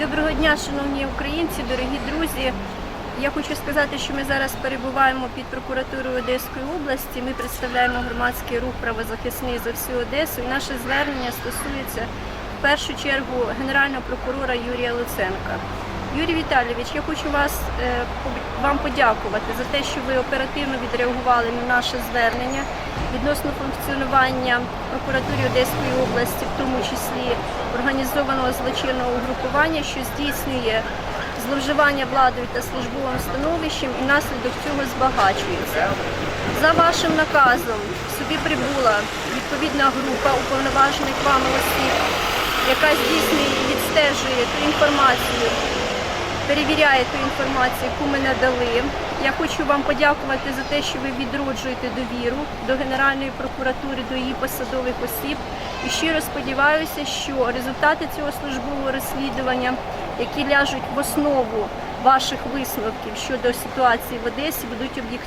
Доброго дня, шановні українці, дорогі друзі. Я хочу сказати, що ми зараз перебуваємо під прокуратурою Одеської області. Ми представляємо громадський рух правозахисний за всю Одесу. І наше звернення стосується в першу чергу генерального прокурора Юрія Луценка. Юрій Віталійович, я хочу вас е, вам подякувати за те, що ви оперативно відреагували на наше звернення відносно функціонування прокуратури Одеської області, в тому числі організованого злочинного угрупування, що здійснює зловживання владою та службовим становищем і наслідок цього збагачується. За вашим наказом сюди прибула відповідна група уповноважених вами осіб, яка здійснює і відстежує ту інформацію, перевіряє ту інформацію, яку ми надали. Я хочу вам подякувати за те, що ви відроджуєте довіру до Генеральної прокуратури, до її посадових осіб. І щиро сподіваюся, що результати цього службового розслідування, які ляжуть в основу ваших висновків щодо ситуації в Одесі, будуть об'єктивні.